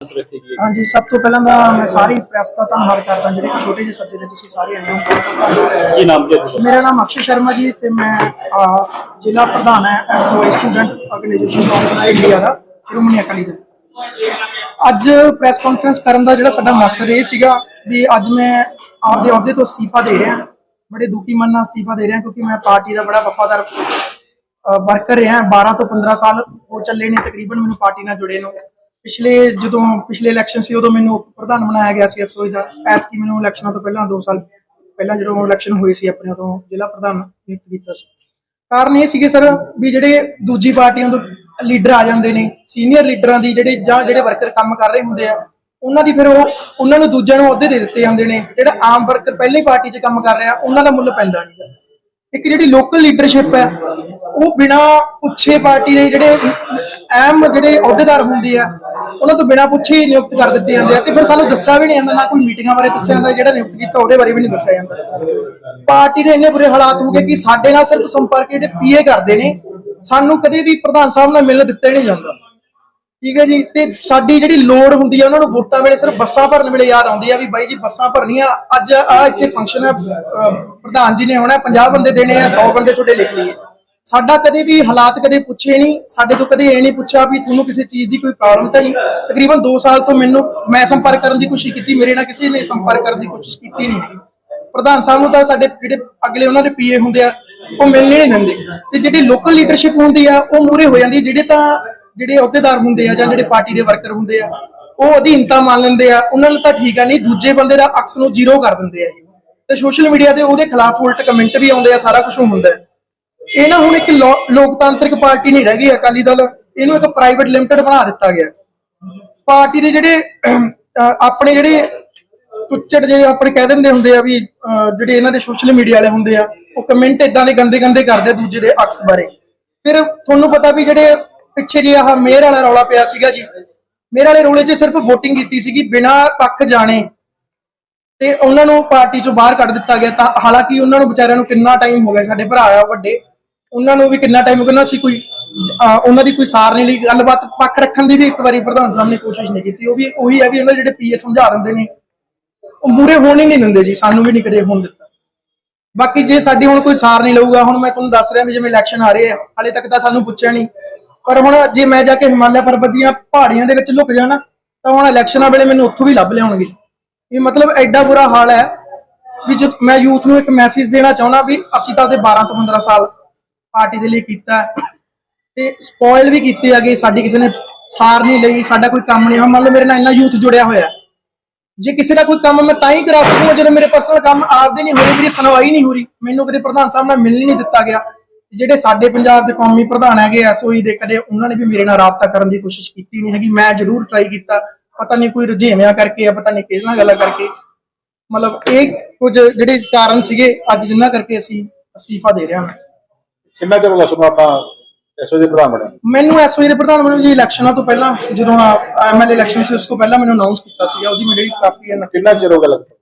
ਹਾਂਜੀ ਸਭ ਤੋਂ ਪਹਿਲਾਂ ਮੈਂ ਮੈਂ ਸਾਰੀ ਪ੍ਰੈਸ ਦਾ ਧੰਨਵਾਦ ਕਰਦਾ ਜਿਹੜੇ ਛੋਟੇ ਜਿਹੇ ਸੱਦੇ ਤੇ ਤੁਸੀਂ ਸਾਰੇ ਆਏ ਹੋ। ਕੀ ਨਾਮ ਜੀ? ਮੇਰਾ ਨਾਮ ਅਕਸ਼ੇ ਸ਼ਰਮਾ ਜੀ ਤੇ ਮੈਂ ਜ਼ਿਲ੍ਹਾ ਪ੍ਰਧਾਨ ਹੈ SOA student organisation of India ਦਾ ਸ਼੍ਰੋਮਣੀ ਅਕਾਲੀ ਦਲ ਅੱਜ ਪ੍ਰੈਸ ਕਾਨਫਰੰਸ ਕਰਨ ਦਾ ਜਿਹੜਾ ਸਾਡਾ ਮਕਸਦ ਇਹ ਸੀਗਾ ਵੀ ਅੱਜ ਮੈਂ ਆਪਦੇ ਅਹੁਦੇ ਤੋਂ ਅਸਤੀਫਾ ਦੇ ਰਿਹਾ ਬੜੇ ਦੁਖੀ ਮਨ ਨਾਲ ਅਸਤੀਫਾ ਦੇ ਰਿਹਾ ਕਿਉਂਕਿ ਮੈਂ ਪਾਰਟੀ ਦਾ ਬੜਾ ਵਫਾਦਾਰ ਵਰਕਰ ਰਿਹਾ 12 ਤੋਂ 15 ਸਾਲ ਹੋ ਚੱਲੇ ਨੇ ਤਕਰੀਬਨ ਮੈਨੂੰ ਪਾਰਟੀ ਨਾਲ ਜੁੜੇ ਨੂੰ ਪਿਛਲੇ ਜਦੋਂ ਪਿਛਲੇ ਇਲੈਕਸ਼ਨ ਸੀ, ਉਦੋਂ ਮੈਨੂੰ ਪ੍ਰਧਾਨ ਬਣਾਇਆ ਗਿਆ ਸੀ ਐਸਓਏ ਦਾ। ਐਤਕੀ ਮੈਨੂੰ ਇਲੈਕਸ਼ਨਾਂ ਤੋਂ ਪਹਿਲਾਂ 2 ਸਾਲ ਪਹਿਲਾਂ ਜਦੋਂ ਇਲੈਕਸ਼ਨ ਹੋਈ ਸੀ, ਆਪਣੇ ਤੋਂ ਜ਼ਿਲ੍ਹਾ ਪ੍ਰਧਾਨ ਨਿਯੁਕਤ ਕੀਤਾ ਸੀ। ਕਾਰਨ ਇਹ ਸੀਗੇ ਸਰ ਵੀ ਜਿਹੜੇ ਦੂਜੀ ਪਾਰਟੀਆਂ ਤੋਂ ਲੀਡਰ ਆ ਜਾਂਦੇ ਨੇ ਸੀਨੀਅਰ ਲੀਡਰਾਂ ਦੀ ਜਿਹੜੇ ਜਾਂ ਜਿਹੜੇ ਵਰਕਰ ਕੰਮ ਕਰ ਰਹੇ ਹੁੰਦੇ ਆ, ਉਹਨਾਂ ਦੀ ਫਿਰ ਉਹ, ਉਹਨਾਂ ਨੂੰ ਦੂਜਿਆਂ ਨੂੰ ਅਹੁਦੇ ਦੇ ਦਿੱਤੇ ਜਾਂਦੇ ਨੇ। ਜਿਹੜਾ ਆਮ ਵਰਕਰ ਪਹਿਲੀ ਪਾਰਟੀ 'ਚ ਕੰਮ ਕਰ ਰਿਹਾ, ਉਹਨਾਂ ਦਾ ਮੁੱਲ ਪੈਂਦਾ ਨਹੀਂ ਇੱਕ ਜਿਹੜੀ ਲੋਕਲ ਲੀਡਰਸ਼ਿਪ ਹੈ, ਉਹ ਬਿਨਾ ਪੁੱਛੇ ਪਾਰਟੀ ਦੇ ਜਿਹੜੇ ਅਹਿਮ ਜਿਹੜੇ ਅਹੁਦੇਦਾਰ ਹੁੰਦੇ ਆ ਉਹਨਾਂ ਤੋਂ ਬਿਨਾ ਪੁੱਛੇ ਹੀ ਨਿਯੁਕਤ ਕਰ ਦਿੱਤੇ ਜਾਂਦੇ ਆ ਤੇ ਫਿਰ ਸਾਨੂੰ ਦੱਸਿਆ ਵੀ ਨਹੀਂ ਜਾਂਦਾ, ਨਾ ਕੋਈ ਮੀਟਿੰਗਾਂ ਬਾਰੇ ਦੱਸਿਆ ਜਾਂਦਾ, ਜਿਹੜਾ ਨਿਯੁਕਤ ਕੀਤਾ ਉਹਦੇ ਬਾਰੇ ਵੀ ਨਹੀਂ ਦੱਸਿਆ ਜਾਂਦਾ। ਪਾਰਟੀ ਦੇ ਇੰਨੇ ਬੁਰੇ ਹਾਲਾਤ ਹੋ ਗਏ ਕਿ ਸਾਡੇ ਨਾਲ ਸਿਰਫ ਸੰਪਰਕ ਜਿਹੜੇ ਪੀਏ ਕਰਦੇ ਨੇ, ਸਾਨੂੰ ਕਦੇ ਵੀ ਪ੍ਰਧਾਨ ਸਾਹਿਬ ਨਾਲ ਮਿਲਣ ਦਿੱਤਾ ਹੀ ਨਹੀਂ ਜਾਂਦਾ। ਠੀਕ ਹੈ ਜੀ, ਤੇ ਸਾਡੀ ਜਿਹੜੀ ਲੋੜ ਹੁੰਦੀ ਹੈ ਉਹਨਾਂ ਨੂੰ ਵੋਟਾਂ ਵੇਲੇ ਸਿਰਫ ਬੱਸਾਂ ਭਰਨ ਵੇਲੇ ਯਾਦ ਆਉਂਦੀ ਆ ਵੀ ਬਾਈ ਜੀ, ਬੱਸਾਂ ਭਰਨੀਆਂ, ਅੱਜ ਆ ਇੱਥੇ ਫੰਕਸ਼ਨ ਹੈ ਪ੍ਰਧਾਨ ਜੀ ਨੇ ਹੋਣਾ 50 ਬੰਦੇ ਦੇਣੇ ਆ 100 ਬੰਦੇ ਤੁਹਾਡੇ ਲਿਖ ਲਈਏ ਸਾਡਾ ਕਦੇ ਵੀ ਹਾਲਾਤ ਕਦੇ ਪੁੱਛੇ ਨਹੀਂ, ਸਾਡੇ ਤੋਂ ਕਦੇ ਇਹ ਨਹੀਂ ਪੁੱਛਿਆ ਵੀ ਤੁਹਾਨੂੰ ਕਿਸੇ ਚੀਜ਼ ਦੀ ਕੋਈ ਪ੍ਰੋਬਲਮ ਤਾਂ ਨਹੀਂ। ਤਕਰੀਬਨ 2 ਸਾਲ ਤੋਂ ਮੈਨੂੰ, ਮੈਂ ਸੰਪਰਕ ਕਰਨ ਦੀ ਕੋਸ਼ਿਸ਼ ਕੀਤੀ, ਮੇਰੇ ਨਾਲ ਕਿਸੇ ਨੇ ਸੰਪਰਕ ਕਰਨ ਦੀ ਕੋਸ਼ਿਸ਼ ਕੀਤੀ ਨਹੀਂ ਹੈਗੀ। ਪ੍ਰਧਾਨ ਸਾਹਿਬ ਨੂੰ ਤਾਂ ਸਾਡੇ ਜਿਹੜੇ ਅਗਲੇ ਉਹਨਾਂ ਦੇ ਪੀਏ ਹੁੰਦੇ ਆ, ਉਹ ਮਿਲਣੇ ਨਹੀਂ ਦਿੰਦੇ। ਤੇ ਜਿਹੜੀ ਲੋਕਲ ਲੀਡਰਸ਼ਿਪ ਹੁੰਦੀ ਆ, ਉਹ ਮੂਰੇ ਹੋ ਜਾਂਦੀ ਹੈ ਜਿਹੜੇ ਤਾਂ ਜਿਹੜੇ ਅਹੁਦੇਦਾਰ ਹੁੰਦੇ ਆ ਜਾਂ ਜਿਹੜੇ ਪਾਰਟੀ ਦੇ ਵਰਕਰ ਹੁੰਦੇ ਆ, ਉਹ ਅਧੀਨਤਾ ਮੰਨ ਲੈਂਦੇ ਆ, ਉਹਨਾਂ ਨੂੰ ਤਾਂ ਠੀਕ ਆ, ਨਹੀਂ ਦੂਜੇ ਬੰਦੇ ਦਾ ਅਕਸ ਨੂੰ ਜ਼ੀਰੋ ਕਰ ਦਿੰਦੇ ਆ ਤੇ ਸੋਸ਼ਲ ਮੀਡੀਆ ਤੇ ਉਹਦੇ ਖਿਲਾਫ ਉਲਟ ਕਮੈਂਟ ਵੀ ਆਉਂਦੇ ਆ, ਸਾਰਾ ਕੁਝ ਹੁੰਦਾ ਹੈ। ਇਹ ਨਾ ਹੁਣ ਇੱਕ ਲੋ- ਲੋਕਤਾਂਤਰਿਕ ਪਾਰਟੀ ਨਹੀਂ ਰਹਿ ਗਈ, ਅਕਾਲੀ ਦਲ। ਇਹਨੂੰ ਇੱਕ ਪ੍ਰਾਈਵੇਟ ਲਿਮਟਿਡ ਬਣਾ ਦਿੱਤਾ ਗਿਆ। ਪਾਰਟੀ ਦੇ ਜਿਹੜੇ ਆਪਣੇ ਜਿਹੜੇ ਟੁੱਚੜ ਜਿਹੜੇ ਆਪਣੇ ਕਹਿ ਦਿੰਦੇ ਹੁੰਦੇ ਆ ਵੀ ਜਿਹੜੇ ਇਹਨਾਂ ਦੇ ਸੋਸ਼ਲ ਮੀਡੀਆ ਵਾਲੇ ਹੁੰਦੇ ਆ, ਉਹ ਕਮੈਂਟ ਇਦਾਂ ਦੇ ਗੰਦੇ ਗੰਦੇ ਕਰਦੇ ਦੂਜੇ ਦੇ ਅਕਸ ਬਾਰੇ। ਫਿਰ ਤੁਹਾਨੂੰ ਪਤਾ ਵੀ ਜਿਹੜੇ ਪਿੱਛੇ ਜੇ ਆਹ ਮੇਅਰ ਵਾਲਾ ਰੌਲਾ ਪਿਆ ਸੀਗਾ ਜੀ, ਮੇਅਰ ਵਾਲੇ ਰੌਲੇ 'ਚ ਸਿਰਫ VOTING ਕੀਤੀ ਸੀਗੀ, ਬਿਨਾਂ ਪੱਖ ਜਾਣੇ। ਤੇ ਉਹਨਾਂ ਨੂੰ ਪਾਰਟੀ ਚੋਂ ਬਾਹਰ ਕੱਢ ਦਿੱਤਾ ਗਿਆ ਤਾਂ ਹਾਲਾਂਕਿ ਉਹਨਾਂ ਨੂੰ ਵਿਚਾਰਿਆਂ ਨੂੰ ਕਿੰਨਾ ਟਾਈਮ ਹੋ ਗਿਆ, ਸਾਡੇ ਭਰਾ ਆ ਵੱਡੇ। ਉਹਨਾਂ ਨੂੰ ਵੀ ਕਿੰਨਾ ਟਾਈਮ ਹੋ ਗਿਆ, ਉਹਨਾਂ ਸੀ ਕੋਈ, ਅਹ, ਉਹਨਾਂ ਦੀ ਕੋਈ ਸਾਰ ਨਹੀਂ ਲਈ, ਗੱਲਬਾਤ ਪੱਖ ਰੱਖਣ ਦੀ ਵੀ ਇੱਕ ਵਾਰੀ ਪ੍ਰਧਾਨ ਸਾਹਿਬ ਨੇ ਕੋਸ਼ਿਸ਼ ਨਹੀਂ ਕੀਤੀ, ਉਹ ਵੀ ਉਹੀ ਹੈ ਵੀ ਉਹਨਾਂ ਦੇ ਜਿਹੜੇ ਪੀਏ ਸਮਝਾ ਦਿੰਦੇ ਨੇ, ਉਹ ਮੂਰੇ ਹੋਣ ਹੀ ਨਹੀਂ ਦਿੰਦੇ ਜੀ, ਸਾਨੂੰ ਵੀ ਨਹੀਂ ਕਦੇ ਹੋਣ ਦਿੱਤਾ। ਬਾਕੀ ਜੇ ਸਾਡੀ ਹੁਣ ਕੋਈ ਸਾਰ ਨਹੀਂ ਲਊਗਾ, ਹੁਣ ਮੈਂ ਤੁਹਾਨੂੰ ਦੱਸ ਰਿਹਾ ਵੀ ਜਿਵੇਂ ਇਲੈਕਸ਼ਨ ਆ ਰਹੇ ਆ, ਹਾਲੇ ਤੱਕ ਤਾਂ ਸਾਨੂੰ ਪੁੱਛਿਆ ਨਹੀਂ, ਪਰ ਹੁਣ ਜੇ ਮੈਂ ਜਾ ਕੇ ਹਿਮਾਲਿਆ ਪਰਬਤ ਦੀਆਂ ਪਹਾੜੀਆਂ ਦੇ ਵਿੱਚ ਲੁਕ ਜਾਣਾ, ਤਾਂ ਹੁਣ ਇਲੈਕਸ਼ਨਾਂ ਵੇਲੇ ਮੈਨੂੰ ਉੱਥੋਂ ਵੀ ਲੱਭ ਲਿਆਉਣਗੇ। ਇਹ ਮਤਲਬ ਐਡਾ ਬੁਰਾ ਹਾਲ ਹੈ ਵੀ ਜੋ ਮੈਂ ਯੂਥ ਨੂੰ ਇੱਕ ਮੈਸੇਜ ਦੇਣਾ ਚਾਹੁੰਦਾ ਵੀ ਅਸੀਂ ਤਾਂ ਉਹਦੇ 12 ਤੋਂ 15 ਸਾਲ ਪਾਰਟੀ ਦੇ ਲਈ ਕੀਤਾ ਤੇ ਸਪੋਇਲ ਵੀ ਕੀਤੇ ਹੈਗੇ ਸਾਡੀ ਕਿਸੇ ਨੇ ਸਾਰ ਨਹੀਂ ਲਈ, ਸਾਡਾ ਕੋਈ ਕੰਮ ਨਹੀਂ। ਹੁਣ ਮੰਨ ਲਓ ਮੇਰੇ ਨਾਲ ਇੰਨਾ ਯੂਥ ਜੁੜਿਆ ਹੋਇਆ ਜੇ ਕਿਸੇ ਦਾ ਕੋਈ ਕੰਮ ਮੈਂ ਤਾਂ ਹੀ ਕਰਾ ਸਕੂੰਗਾ ਜਦੋਂ ਮੇਰੇ ਪਰਸਨਲ ਕੰਮ ਆਪਦੇ ਨਹੀਂ ਹੋ ਰਹੇ, ਮੇਰੀ ਸੁਣਵਾਈ ਨਹੀਂ ਹੋ ਰਹੀ। ਮੈਨੂੰ ਕਦੇ ਪ੍ਰਧਾਨ ਸਾਹਿਬ ਨਾਲ ਮਿਲਣ ਹੀ ਨਹੀਂ ਦਿੱਤਾ ਗਿਆ। ਜਿਹੜੇ ਸਾਡੇ ਪੰਜਾਬ ਦੇ ਕੌਮੀ ਪ੍ਰਧਾਨ ਹੈਗੇ ਐਸਓਈ ਦੇ ਕਦੇ ਉਹਨਾਂ ਨੇ ਵੀ ਮੇਰੇ ਨਾਲ ਰਾਬਤਾ ਕਰਨ ਦੀ ਕੋਸ਼ਿਸ਼ ਕੀਤੀ ਨਹੀਂ ਹੈਗੀ। ਮੈਂ ਜ਼ਰੂਰ ਟਰਾਈ ਕੀਤਾ। ਪਤਾ ਨਹੀਂ ਕੋਈ ਰੁਝੇਵਿਆਂ ਕਰਕੇ ਆ, ਪਤਾ ਨਹੀਂ ਕਿਹਦੇ ਗੱਲਾਂ ਕਰਕੇ। ਮਤਲਬ ਇਹ ਕੁਝ ਜਿਹੜੇ ਕਾਰਨ ਸੀਗੇ, ਅੱਜ ਜਿੰਨਾ ਕਰਕੇ ਅਸੀਂ ਅਸਤੀਫਾ ਦੇ ਰਹੇ ਹਾਂ। ਹੋ ਗਿਆ ਤੁਹਾਨੂੰ ਆਪਾਂ ਐਸਓ ਦੇ ਪ੍ਰਧਾਨ ਬਣੇ ਮੈਨੂੰ ਐਸਓਈ ਦੇ ਪ੍ਰਧਾਨ ਮੈਨੂੰ ਜੀ ਇਲੈਕਸ਼ਨਾਂ ਤੋਂ ਪਹਿਲਾਂ ਜਦੋਂ ਐਮਐਲਏ ਇਲੈਕਸ਼ਨ ਸੀ ਉਸ ਤੋਂ ਪਹਿਲਾਂ ਮੈਨੂੰ ਅਨਾਉਂਸ ਕੀਤਾ ਸੀ ਉਹਦੀ ਮੇਰੀ ਜਿਹੜੀ ਕਾਪੀ ਹੈ ਨਾ- ਕਿੰਨਾ ਚਿਰ ਹੋ ਗਿਆ ਲੱਗਦਾ?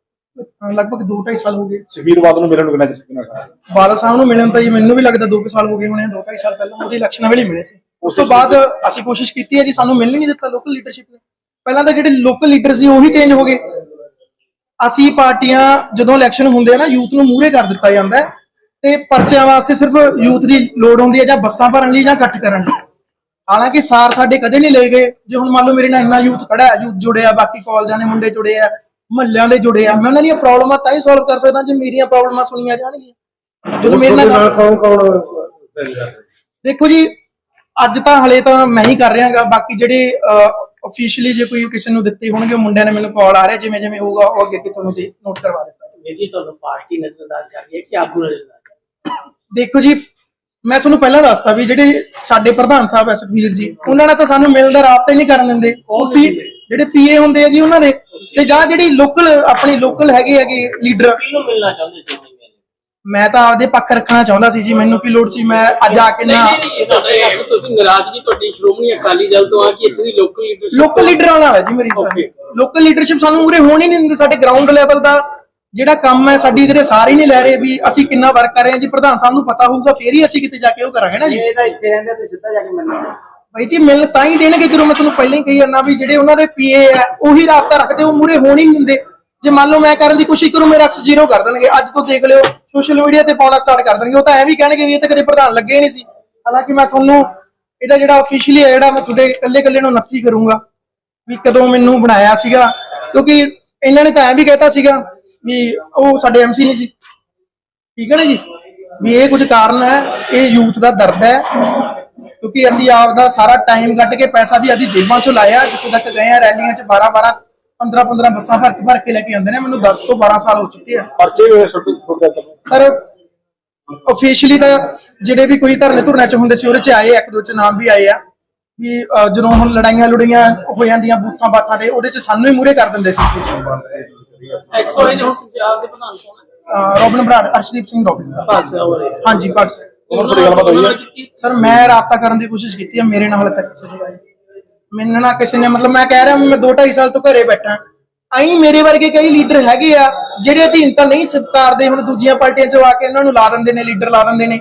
ਲਗਭਗ 2.5 ਸਾਲ ਹੋ ਗਏ। ਸੁਖਬੀਰ ਨੂੰ ਮਿਲਣ ਨੂੰ ਕਿੰਨਾ ਚਿਰ ਕਿੰਨਾ ਸਾਲ? ਬਾਦਲ ਸਾਹਿਬ ਨੂੰ ਮਿਲਣ ਤਾਂ ਜੀ ਮੈਨੂੰ ਵੀ ਲੱਗਦਾ 2 ਸਾਲ ਹੋ ਗਏ ਹੋਣੇ 2.5 ਸਾਲ ਪਹਿਲਾਂ ਉਹਦੇ ਇਲੈਕਸ਼ਨਾਂ ਵੇਲੇ ਮਿਲੇ ਸੀ। ਉਸ ਤੋਂ ਬਾਅਦ ਅਸੀਂ ਕੋਸ਼ਿਸ਼ ਕੀਤੀ ਹੈ ਜੀ ਸਾਨੂੰ ਮਿਲਣ ਹੀ ਨਹੀਂ ਦਿੱਤਾ ਲੋਕਲ ਲੀਡਰਸ਼ਿਪ ਨੇ। ਪਹਿਲਾਂ ਤਾਂ ਜਿਹੜੇ ਲੋਕਲ ਲੀਡਰ ਸੀ ਉਹੀ ਚੇਂਜ ਹੋ ਗਏ। ਅਸੀਂ ਪਾਰਟੀਆਂ ਜਦੋਂ ਇਲੈਕਸ਼ਨ ਹੁੰਦੇ ਆ ਨਾ ਯੂਥ ਨੂੰ ਮੂਹਰੇ ਕਰ ਦਿੱਤਾ ਜਾਂਦਾ ਹੈ। ਤੇ ਪਰਚਿਆਂ ਵਾਸਤੇ ਸਿਰਫ ਯੂਥ ਦੀ ਲੋੜ ਹੁੰਦੀ ਹੈ ਜਾਂ ਬੱਸਾਂ ਭਰਨ ਲਈ ਜਾਂ ਇਕੱਠ ਕਰਨ ਲਈ। ਹਾਲਾਂਕਿ ਸਾਰ ਸਾਡੇ ਕਦੇ ਨਹੀਂ ਲਏ ਗਏ। ਜੇ ਹੁਣ ਮੰਨ ਲਓ ਮੇਰੇ ਨਾਲ ਇੰਨਾ ਯੂਥ ਖੜਾ ਹੈ ਯੂਥ ਜੁੜਿਆ ਬਾਕੀ ਕਾਲਜਾਂ ਦੇ ਮੁੰਡੇ ਜੁੜੇ ਆ ਮਹੱਲਿਆਂ ਦੇ ਜੁੜੇ ਆ ਮੈਂ ਉਹਨਾਂ ਦੀਆਂ ਪ੍ਰੋਬਲਮਾਂ ਤਾਂ ਹੀ ਸੋਲਵ ਕਰ ਸਕਦਾ ਜੇ ਮੇਰੀਆਂ ਪ੍ਰੋਬਲਮਾਂ ਸੁਣੀਆਂ ਜਾਣਗੀਆਂ। ਜਦੋਂ ਮੇਰੇ ਨਾਲ ਗੱਲ- ਕੌਣ ਕੌਣ ਦੇਖੋ ਜੀ ਅੱਜ ਤਾਂ ਹਲੇ ਤਾਂ ਮੈਂ ਹੀ ਕਰ ਰਿਹਾਗਾ। ਬਾਕੀ ਜਿਹੜੇ ਅਫੀਸ਼ੀਅਲੀ ਜੇ ਕੋਈ ਕਿਸੇ ਨੂੰ ਦਿੱਤੇ ਹੋਣਗੇ ਉਹ ਮੁੰਡਿਆਂ ਨੇ ਮੈਨੂੰ ਕਾਲ ਆ ਰਿਹਾ ਜਿਵੇਂ ਜਿਵੇਂ ਹੋਊਗਾ ਉਹ ਅੱਗੇ ਕਿ ਤੁਹਾਨੂੰ ਨੋਟ ਕਰਵਾ ਦਿੱਤਾ। ਜੀ ਤੁਹਾਨੂੰ ਪਾਰਟੀ ਨਜ਼ਰਦਾਰ ਕਰ ਰਹੀ ਹੈ ਕਿ ਆਗੂ ਨਜ਼ਰਦਾਰ? ਦੇਖੋ ਜੀ ਮੈਂ ਤੁਹਾਨੂੰ ਪਹਿਲਾਂ ਦੱਸਤਾ ਵੀ ਜਿਹੜੇ ਸਾਡੇ ਪ੍ਰਧਾਨ ਸਾਹਿਬ ਐ ਸੁਖਵੀਰ ਜੀ ਉਹਨਾਂ ਨੇ ਤਾਂ ਸਾਨੂੰ ਮਿਲਣ ਦਾ ਰਾਬਤਾ ਹੀ ਨਹੀਂ ਕਰਨ ਦਿੰਦੇ। ਉਹ ਜਿਹੜੇ ਪੀਏ ਹੁੰਦੇ ਆ ਜੀ ਉਹਨਾਂ ਦੇ ਤੇ ਜਾਂ ਜਿਹੜੀ ਲੋਕਲ ਆਪਣੀ ਲੋਕਲ ਹੈਗੇ ਹੈਗੇ ਲੀਡਰ ਕਿਹਨੂੰ ਮਿਲਣਾ ਚਾਹੁੰਦੇ ਸੀ ਨਹੀਂ ਮਿਲੇ ਮੈਂ ਤਾਂ ਆਪਦੇ ਪੱਖ ਰੱਖਣਾ ਚਾਹੁੰਦਾ ਸੀ ਜੀ ਮੈਨੂੰ ਕੀ ਲੋੜ ਸੀ ਮੈਂ ਅੱਜ ਆ ਕੇ ਨਾ ਤੁਸੀਂ ਨਾਰਾਜ਼ਗੀ ਤੁਹਾਡੀ ਸ਼੍ਰੋਮਣੀ ਅਕਾਲੀ ਦਲ ਤੋਂ ਆ ਕਿ ਇੱਥੇ ਦੀ ਲੋਕਲ ਲੀਡਰਸ਼ਿਪ ਲੋਕਲ ਲੀਡਰਾਂ ਨਾਲ ਹੈ ਜੀ ਮੇਰੀ. ਲੋਕਲ ਲੀਡਰਸ਼ਿਪ ਸਾਨੂੰ ਉਰੇ ਹੋਣ ਹੀ ਨਹੀਂ ਦਿੰਦੇ ਸਾਡੇ ਗਰਾਊਂਡ ਲੈਵਲ ਦਾ ਜਿਹੜਾ ਕੰਮ ਹੈ ਸਾਡੀ ਜਿਹੜੇ ਸਾਰੇ ਨਹੀਂ ਲੈ ਰਹੇ ਵੀ ਅਸੀਂ ਕਿੰਨਾ ਵਰਕ ਕਰ ਰਹੇ ਹਾਂ। ਜੀ ਪ੍ਰਧਾਨ ਸਾਹਿਬ ਨੂੰ ਪਤਾ ਹੋਊਗਾ ਫੇਰ ਹੀ ਅਸੀਂ ਕਿਤੇ ਜਾ ਕੇ ਉਹ ਕਰਾਂਗੇ ਨਾ ਜੀ। ਇਹ ਤਾਂ ਇੱਥੇ ਰਹਿੰਦੇ ਤੁਸੀਂ ਸਿੱਧਾ ਜਾ ਕੇ ਮਿਲਣਾ। ਭਾਈ ਜੀ ਮਿਲ ਤਾਂ ਹੀ ਦੇਣਗੇ ਜਦੋਂ ਮੈਂ ਤੁਹਾਨੂੰ ਪਹਿਲਾਂ ਹੀ ਕਹੀ ਜਾਂਦਾ ਵੀ ਜਿਹੜੇ ਉਹਨਾਂ ਦੇ ਪੀਏ ਆ ਉਹੀ ਰਾਬਤਾ ਰੱਖਦੇ ਉਹ ਮੂਰੇ ਹੋਣ ਹੀ ਨਹੀਂ ਦਿੰਦੇ। ਜੇ ਮੰਨ ਲਓ ਮੈਂ ਕਰਨ ਦੀ ਕੋਸ਼ਿਸ਼ ਕਰੂੰ ਮੇਰਾ ਅਕਸ ਜ਼ੀਰੋ ਕਰ ਦੇਣਗੇ। ਅੱਜ ਤੋਂ ਦੇਖ ਲਿਓ ਸੋਸ਼ਲ ਮੀਡੀਆ ਤੇ ਪਾਉਣਾ ਸਟਾਰਟ ਕਰ ਦੇਣਗੇ। ਉਹ ਤਾਂ ਐ ਵੀ ਕਹਿਣਗੇ ਵੀ ਇਹ ਤਾਂ ਕਦੇ ਪ੍ਰਧਾਨ ਲੱਗੇ ਨਹੀਂ ਸੀ। ਹਾਲਾਂਕਿ ਮੈਂ ਤੁਹਾਨੂੰ ਇਹਦਾ ਜਿਹੜਾ ਅਫੀਸ਼ੀਅਲੀ ਹੈ ਜਿਹੜਾ ਮੈਂ ਤੁਹਾਡੇ ਇਕੱਲੇ ਇਕੱਲੇ ਨੂੰ ਨੱਥੀ ਕਰੂੰਗਾ ਵੀ ਕਦੋਂ ਮੈਨੂੰ ਬਣਾਇਆ ਸੀਗਾ। ਕਿਉਂਕਿ ਇਹਨਾਂ ਨੇ ਤਾਂ ਐ ਵੀ ਕਹਿਤਾ ਸੀਗਾ ਵੀ ਉਹ ਸਾਡੇ ਐਮਸੀ ਨਹੀਂ ਸੀ। ਠੀਕ ਹੈ ਨਾ ਜੀ? ਵੀ ਇਹ ਕੁਝ ਕਾਰਨ ਹੈ ਇਹ ਯੂਥ ਦਾ ਦਰਦ ਹੈ ਕਿਉਂਕਿ ਅਸੀਂ ਆਪ ਦਾ ਸਾਰਾ ਟਾਈਮ ਕੱਢ ਕੇ ਪੈਸਾ ਵੀ ਆਦੀ ਜੇਬਾਂ ਚੋਂ ਲਾਇਆ ਜਿੱਥੇ ਤੱਕ ਗਏ ਆ ਰੈਲੀਆਂ 'ਚ 12 12 15 15 ਬੱਸਾਂ ਭਰ ਕੇ ਭਰ ਕੇ ਲੈ ਕੇ ਆਉਂਦੇ ਨੇ ਮੈਨੂੰ 10 ਤੋਂ 12 ਸਾਲ ਹੋ ਚੁੱਕੇ ਆ। ਪਰਚੇ ਹੋਏ ਤੇ ਸਰ ਅਫੀਸ਼ੀਅਲੀ ਤਾਂ ਜਿਹੜੇ ਵੀ ਕੋਈ ਧਰਨੇ ਧੁਰਨੇ ਚ ਹੁੰਦੇ ਸੀ ਉਹਦੇ ਚ ਆਏ ਇੱਕ ਦੋ ਚ ਨਾਮ ਵੀ ਆਏ ਆ ਵੀ ਜਦੋਂ ਹੁਣ ਲੜਾਈਆਂ ਲੁੜੀਆਂ ਹੋ ਜਾਂਦੀਆਂ ਬੂਥਾਂ ਬਾਥਾਂ ਤੇ ਉਹਦੇ ਚ ਸਾਨੂੰ ਹੀ ਮੂਰੇ ਕਰ ਦਿੰਦੇ ਸੀ। ਐਸਓਏ ਦੇ ਹੁਣ ਪੰਜਾਬ ਦੇ ਪ੍ਰਧਾਨ ਕੌਣ ਹੈ? ਅਹ, ਰੋਬਿਨ ਬਰਾੜ ਅਰਸ਼ਦੀਪ ਸਿੰਘ ਰੋਬਿਨ। ਬਰਾੜ। ਭਾਗਸਾ ਹੋ ਰਿਹਾ ਹਾਂਜੀ ਭਗਤ ਸਿੰਘ ਹੁਣ ਤੁਹਾਡੀ ਗੱਲਬਾਤ ਹੋਈ ਹੈ? ਸਰ ਮੈਂ ਰਾਬਤਾ ਕਰਨ ਦੀ ਕੋਸ਼ਿਸ਼ ਕੀਤੀ ਹੈ ਮੇਰੇ ਨਾਲ ਤੱਕ ਕਿਸੇ ਨੇ ਆਈ ਮੈਨੂੰ ਨਾ ਕਿਸੇ ਨੇ ਮਤਲਬ ਮੈਂ ਕਹਿ ਰਿਹਾ ਵੀ ਮੈਂ 2 2.5 ਸਾਲ ਤੋਂ ਘਰੇ ਬੈਠਾ। ਆਈ ਮੇਰੇ ਵਰਗੇ ਕਈ ਲੀਡਰ ਹੈਗੇ ਆ ਜਿਹੜੇ ਅਧੀਨ ਤਾਂ ਨਹੀਂ ਸਤਕਾਰ ਦੇ ਹੁਣ ਦੂਜੀਆਂ ਪਾਰਟੀਆਂ ਚ ਆ ਕੇ ਇਹਨਾਂ ਨੂੰ ਲਾ ਦਿੰਦੇ ਨੇ ਲੀਡਰ ਲਾ ਦਿੰਦੇ ਨੇ।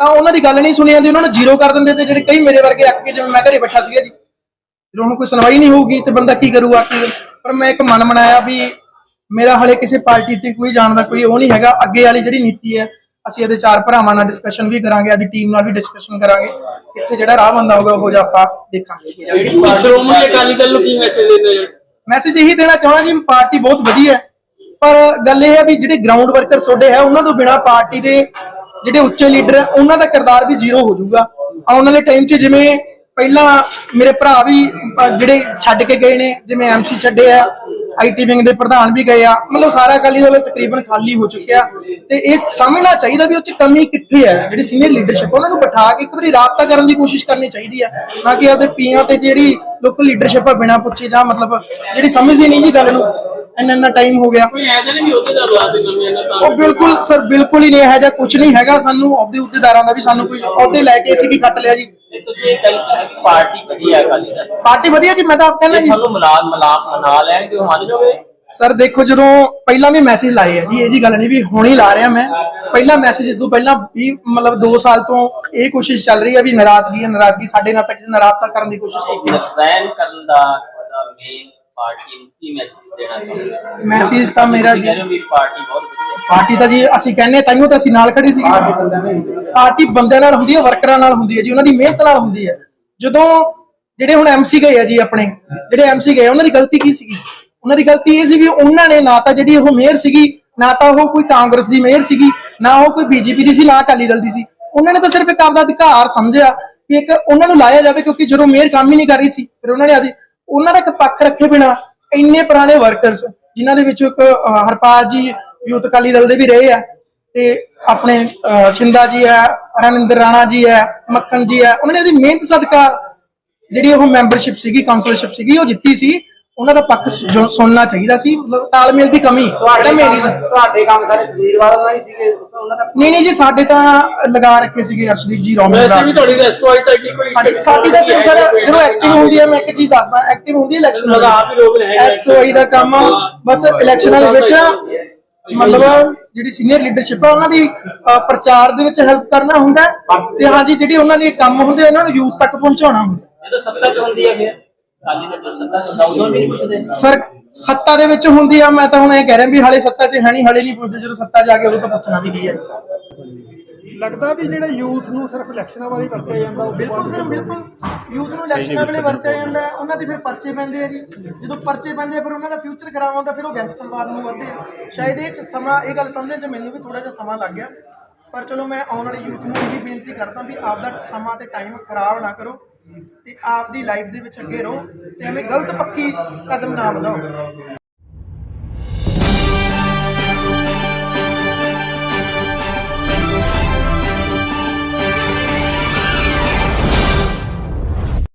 ਤਾਂ ਉਹਨਾਂ ਦੀ ਗੱਲ ਨਹੀਂ ਸੁਣੀ ਜਾਂਦੀ ਉਹਨਾਂ ਨੂੰ ਜ਼ੀਰੋ ਕਰ ਦਿੰਦੇ ਤੇ ਜਿਹੜੇ ਕਈ ਮੇਰੇ ਵਰਗੇ ਅੱਕ ਕੇ ਜਿਵੇਂ ਮੈਂ ਘਰੇ ਬੈਠਾ ਸੀਗਾ ਜੀ। ਜਦੋਂ ਹੁਣ ਕੋਈ ਸੁਣਵਾਈ ਨਹੀਂ ਹੋਊਗੀ ਤੇ ਬੰਦਾ ਕੀ ਕਰੂਗਾ ਕੀ ਪਰ ਮੈਂ ਇੱਕ ਮਨ ਬਣਾਇਆ ਵੀ ਮੇਰਾ ਹਲੇ ਕਿਸੇ ਪਾਰਟੀ ਤੇ ਕੋਈ ਜਾਣ ਦਾ ਕੋਈ ਉਹ ਨਹੀਂ ਹੈਗਾ। ਅੱਗੇ ਵਾਲੀ ਜਿਹੜੀ ਨੀਤੀ ਹੈ, ਅਸੀਂ ਇਹਦੇ ਚਾਰ ਭਰਾਵਾਂ ਨਾਲ ਡਿਸਕਸ਼ਨ ਵੀ ਕਰਾਂਗੇ ਆਦੀ ਟੀਮ ਨਾਲ ਵੀ ਡਿਸਕਸ਼ਨ ਕਰਾਂਗੇ। ਇੱਥੇ ਜਿਹੜਾ ਰਾਹ ਬੰਦਾ ਹੋਊਗਾ, ਉਹ ਜਿਹਾ ਆਪਾਂ ਦੇਖਾਂਗੇ। ਸ਼੍ਰੋਮਣੀ ਅਕਾਲੀ ਦਲ ਨੂੰ ਕੀ ਮੈਸੇਜ ਦਿੰਦੇ ਹੋ ਮੈਸੇਜ ਇਹੀ ਦੇਣਾ ਚਾਹਣਾ ਜੀ, ਪਾਰਟੀ ਬਹੁਤ ਵਧੀਆ ਹੈ। ਪਰ ਗੱਲ ਇਹ ਹੈ ਵੀ ਜਿਹੜੇ ਗਰਾਊਂਡ ਵਰਕਰ ਤੁਹਾਡੇ ਹੈ, ਉਹਨਾਂ ਤੋਂ ਬਿਨਾ ਪਾਰਟੀ ਦੇ ਜਿਹੜੇ ਉੱਚੇ ਲੀਡਰ ਹੈ, ਉਹਨਾਂ ਦਾ ਕਿਰਦਾਰ ਵੀ ਜ਼ੀਰੋ ਹੋ ਜਾਊਗਾ। ਆਉਣ ਵਾਲੇ ਟਾਈਮ 'ਚ ਜਿਵੇਂ ਪਹਿਲਾਂ ਮੇਰੇ ਭਰਾ ਵੀ ਜਿਹੜੇ ਛੱਡ ਕੇ ਗਏ ਨੇ, ਜਿਵੇਂ ਐਮਸੀ ਛੱਡੇ ਆ ਆਈਟੀ ਵਿੰਗ ਦੇ ਪ੍ਰਧਾਨ ਵੀ ਗਏ ਆ। ਮਤਲਬ ਸਾਰਾ ਅਕਾਲੀ ਦਲ ਤਕਰੀਬਨ ਖਾਲੀ ਹੋ ਚੁੱਕਿਆ। ਤੇ ਇਹ ਸਮਝਣਾ ਚਾਹੀਦਾ ਵੀ ਉਹ 'ਚ ਕਮੀ ਕਿੱਥੇ ਹੈ? ਜਿਹੜੀ ਸੀਨੀਅਰ ਲੀਡਰਸ਼ਿਪ ਉਹਨਾਂ ਨੂੰ ਬਿਠਾ ਕੇ ਇੱਕ ਵਾਰੀ ਰਾਬਤਾ ਕਰਨ ਦੀ ਕੋਸ਼ਿਸ਼ ਕਰਨੀ ਚਾਹੀਦੀ ਹੈ ਨਾ ਕਿ ਆਪਦੇ ਪੀਆਂ ਤੇ ਜਿਹੜੀ ਲੋਕਲ ਲੀਡਰਸ਼ਿਪ ਆ ਬਿਨਾਂ ਪੁੱਛੇ ਜਾਂ ਮਤਲਬ ਜਿਹੜੀ ਸਮਝਦੀ ਨਹੀਂ ਜੀ ਗੱਲ ਨੂੰ ਇੰਨਾ ਇੰਨਾ ਟਾਈਮ ਹੋ ਗਿਆ। ਕੋਈ ਐਦਾਂ ਨਹੀਂ ਵੀ ਉਹਦੇ ਦਾ ਨਵੇਂ ਇਹਨਾਂ ਤਾਂ ਉਹ ਬਿਲਕੁਲ ਸਰ ਬਿਲਕੁਲ ਹੀ ਨਹੀਂ ਹੈ ਜਾਂ ਕੁਝ ਨਹੀਂ ਹੈਗਾ। ਸਾਨੂੰ ਅਹੁਦੇ ਅਹੁਦੇਦਾਰਾਂ ਦਾ ਵੀ ਸਾਨੂੰ ਕੋਈ ਅਹੁਦੇ ਲੈ ਕੇ ਅਸੀਂ ਕੀ ਕੱਟ ਲਿਆ ਜੀ? ਤੁਸੀਂ ਇਹ ਗੱਲ ਕੀਤੀ ਕਿ ਪਾਰਟੀ ਵਧੀਆ ਅਕਾਲੀ ਦਲ ਪਾਰਟੀ ਵਧੀਆ ਜੀ ਮੈਂ ਤਾਂ ਆਪ ਕਹਿੰਦਾ ਜੇ। ਤੁਹਾਨੂੰ ਮਿਲਾ ਮਿਲਾ ਮਨਾ ਲੈਣਗੇ ਉਹ ਮੰਨ ਜਾਓਗੇ? ਸਰ ਦੇਖੋ ਜਦੋਂ ਪਹਿਲਾਂ ਵੀ ਮੈਸੇਜ ਲਾਏ ਆ ਜੀ ਇਹ ਜੀ ਗੱਲ ਨਹੀਂ ਵੀ ਹੁਣ ਹੀ ਲਾ ਰਿਹਾ ਮੈਂ। ਪਹਿਲਾ ਮੈਸੇਜ ਇਦੋਂ ਪਹਿਲਾਂ ਵੀ ਮਤਲਬ 2 ਸਾਲ ਤੋਂ ਇਹ ਕੋਸ਼ਿਸ਼ ਚੱਲ ਰਹੀ ਹੈ ਵੀ ਨਾਰਾਜ਼ਗੀ ਹੈ ਨਾਰਾਜ਼ਗੀ ਸਾਡੇ ਨਾਲ ਤੱਕ ਨਾਰਾਜ਼ਤਾ ਕਰਨ ਦੀ ਕੋਸ਼ਿਸ਼ ਕੀਤੀ। ਹੈ ਰਿਜ਼ਾਈਨ ਕਰਨ ਦਾ ਮੇਨ ਪਾਰਟੀ ਨੂੰ ਕੀ ਮੈਸੇਜ ਦੇਣਾ ਚਾਹੁੰਦੇ ਹੋ? ਮੈਸੇਜ ਤਾਂ ਮੇਰਾ ਜੀ ਬਹੁਤ ਵਧੀਆ। ਪਾਰਟੀ ਤਾਂ ਜੀ ਅਸੀਂ ਕਹਿੰਨੇ ਤਾਈਓ ਤਾਂ ਅਸੀਂ ਨਾਲ ਖੜੇ ਸੀ ਪਾਰਟੀ ਬੰਦਿਆਂ ਨਾਲ ਹੁੰਦੀ ਹੈ। ਵਰਕਰਾਂ ਨਾਲ ਹੁੰਦੀ ਹੈ ਜੀ ਉਹਨਾਂ ਦੀ ਮਿਹਨਤ ਨਾਲ ਹੁੰਦੀ ਹੈ। ਜਦੋਂ ਜਿਹੜੇ ਹੁਣ ਐਮਸੀ ਗਏ ਆ ਜੀ ਆਪਣੇ ਜਿਹੜੇ ਐਮਸੀ ਗਏ ਉਹਨਾਂ ਦੀ ਗਲਤੀ ਕੀ ਸੀਗੀ? ਉਹਨਾਂ ਦੀ ਗਲਤੀ ਇਹ ਸੀ ਵੀ ਉਹਨਾਂ ਨੇ ਨਾ ਤਾਂ ਜਿਹੜੀ ਉਹ ਮੇਅਰ ਸੀਗੀ ਨਾ ਤਾਂ ਉਹ ਕੋਈ ਕਾਂਗਰਸ ਦੀ ਮੇਅਰ ਸੀਗੀ ਨਾ ਉਹ ਕੋਈ ਬੀਜੇਪੀ ਦੀ ਸੀ ਨਾ ਅਕਾਲੀ ਦਲ ਦੀ ਸੀ। ਉਹਨਾਂ ਨੇ ਤਾਂ ਸਿਰਫ ਇੱਕ ਆਪਦਾ ਅਧਿਕਾਰ ਸਮਝਿਆ ਕਿ ਇੱਕ ਉਹਨਾਂ ਨੂੰ ਲਾਇਆ ਜਾਵੇ ਕਿਉਂਕਿ ਜਦੋਂ ਮੇਅਰ ਕੰਮ ਹੀ ਨਹੀਂ ਕਰ ਰਹੀ ਸੀ ਫਿਰ ਉਹਨਾਂ ਨੇ ਆਦੀ ਉਹਨਾਂ ਦਾ ਇੱਕ ਪੱਖ ਰੱਖੇ ਬਿਨਾ ਇੰਨੇ ਪੁਰਾਣੇ ਵਰਕਰਸ ਜਿਨ੍ਹਾਂ ਦੇ ਵਿੱਚੋਂ ਇੱਕ ਹਰਪਾਲ ਜੀ, ਯੂਥ ਅਕਾਲੀ ਦਲ ਦੇ ਵੀ ਰਹੇ ਆ ਤੇ ਆਪਣੇ ਛਿੰਦਾ ਜੀ ਹੈ, ਰਣਿੰਦਰ ਰਾਣਾ ਜੀ ਹੈ, ਮੱਖਣ ਜੀ ਹੈ, ਉਹਨਾਂ ਨੇ ਉਹਦੀ ਮਿਹਨਤ ਸਦਕਾ ਜਿਹੜੀ ਉਹ ਮੈਂਬਰਸ਼ਿਪ ਸੀਗੀ ਕਾਉਂਸਲਰਸ਼ਿਪ ਸੀਗੀ, ਉਹ ਜਿੱਤੀ ਸੀ। ਉਹਨਾਂ ਦਾ ਪੱਖ ਸੁ- ਜੋ ਸੁਣਨਾ ਚਾਹੀਦਾ ਸੀ ਮਤਲਬ ਤਾਲਮੇਲ ਦੀ ਕਮੀ। ਜਿਹੜਾ reason? ਤੁਹਾਡੇ ਕੰਮ ਸਾਰੇ ਸੁਨੀਲ ਵਾਲਾ ਨਾਲ ਹੀ ਸੀਗੇ ਉਹਨਾਂ ਦਾ ਨਹੀਂ ਨਹੀਂ ਜੀ ਸਾਡੇ ਤਾਂ ਲਗਾ ਰੱਖੇ ਸੀਗੇ ਅਰਸ਼ਦੀਪ ਜੀ ਰੋਮਨ ਵੈਸੇ ਵੀ ਤੁਹਾਡੀ ਐਸਓਏ ਤਾਂ ਏਡੀ ਕੋਈ ਹਾਂਜੀ ਸਾਡੀ ਤਾਂ ਸਿਰਫ ਸਰ ਜਦੋਂ ਐਕਟਿਵ ਹੁੰਦੀ ਹੈ ਮੈਂ ਇੱਕ ਚੀਜ਼ ਦੱਸਦਾ ਐਕਟਿਵ ਹੁੰਦੀ ਹੈ ਇਲੈਕਸ਼ਨ ਲਗਾ ਆਪ ਹੀ ਲੋਕ ਨੇ ਹੈਗੇ। ਐਸਓਆਈ ਦਾ ਕੰਮ ਬਸ ਇਲੈਕਸ਼ਨਾਂ ਦੇ ਵਿੱਚ ਮਤਲਬ ਜਿਹੜੀ ਸੀਨੀਅਰ ਲੀਡਰਸ਼ਿਪ ਹੈ ਉਹਨਾਂ ਦੀ ਪ੍ਰਚਾਰ ਦੇ ਵਿੱਚ ਹੈਲਪ ਕਰਨਾ ਹੁੰਦਾ ਹੈ। ਤੇ ਹਾਂਜੀ ਜਿਹੜੀ ਉਹਨਾਂ ਦੇ ਕੰਮ ਹੁੰਦੇ ਆ, ਉਹਨਾਂ ਨੂੰ ਯੂਥ ਤੱਕ ਪਹੁੰਚਾਉਣਾ ਹੁੰਦਾ ਜਦੋਂ ਸੱਤਾ ਚ ਹੁੰਦੀ ਹੈ। ਫਿਰ ਚ ਸਰ ਸੱਤਾ ਦੇ ਵਿੱਚ ਹੁੰਦੀ ਆ ਮੈਂ ਤਾਂ ਹੁਣ ਇਹ ਕਹਿ ਰਿਹਾ ਵੀ ਹਾਲੇ ਸੱਤਾ 'ਚ ਹੈ ਨਹੀਂ ਹਾਲੇ ਨਹੀਂ ਪੁੱਛਦੇ ਜਦੋਂ ਸੱਤਾ ਜਾ ਕੇ ਉਦੋਂ ਤਾਂ ਪੁੱਛਣਾ ਵੀ ਕੀ ਹੈ ਲੱਗਦਾ ਵੀ ਜਿਹੜਾ ਯੂਥ ਨੂੰ ਸਿਰਫ ਇਲੈਕਸ਼ਨਾਂ ਵਾਲੀ ਵਰਤਿਆ ਜਾਂਦਾ ਉਹ ਬਿਲਕੁਲ ਸਰ ਬਿਲਕੁਲ। ਯੂਥ ਨੂੰ ਇਲੈਕਸ਼ਨਾਂ ਵੇਲੇ ਵਰਤਿਆ ਜਾਂਦਾ ਉਹਨਾਂ ਦੇ ਫਿਰ ਪਰਚੇ ਪੈਂਦੇ ਆ ਜੀ। ਜਦੋਂ ਪਰਚੇ ਪੈਂਦੇ ਆ ਫਿਰ ਉਹਨਾਂ ਦਾ ਫਿਊਚਰ ਖਰਾਬ ਹੁੰਦਾ ਫਿਰ ਉਹ ਗੈਂਗਸਟਰਵਾਦ ਨੂੰ ਵਧਦੇ ਆ। ਸ਼ਾਇਦ ਇਹ 'ਚ ਸਮਾਂ ਇਹ ਗੱਲ ਸਮਝਣ 'ਚ ਮੈਨੂੰ ਵੀ ਥੋੜਾ ਜਿਹਾ ਸਮਾਂ ਲੱਗ ਗਿਆ। ਪਰ ਚਲੋ ਮੈਂ ਆਉਣ ਵਾਲੇ ਯੂਥ ਨੂੰ ਇਹੀ ਬੇਨਤੀ ਕਰਦਾ ਵੀ ਆਪਦਾ ਸਮਾਂ ਤੇ ਟਾਈਮ ਖਰਾਬ ਨਾ ਕਰੋ ਤੇ ਆਪਦੀ ਲਾਈਫ ਦੇ ਵਿੱਚ ਅੱਗੇ ਰਹੋ ਤੇ ਐਵੇਂ ਗਲਤ ਪੱਕੀ ਕਦਮ ਨਾ ਵਧਾਓ।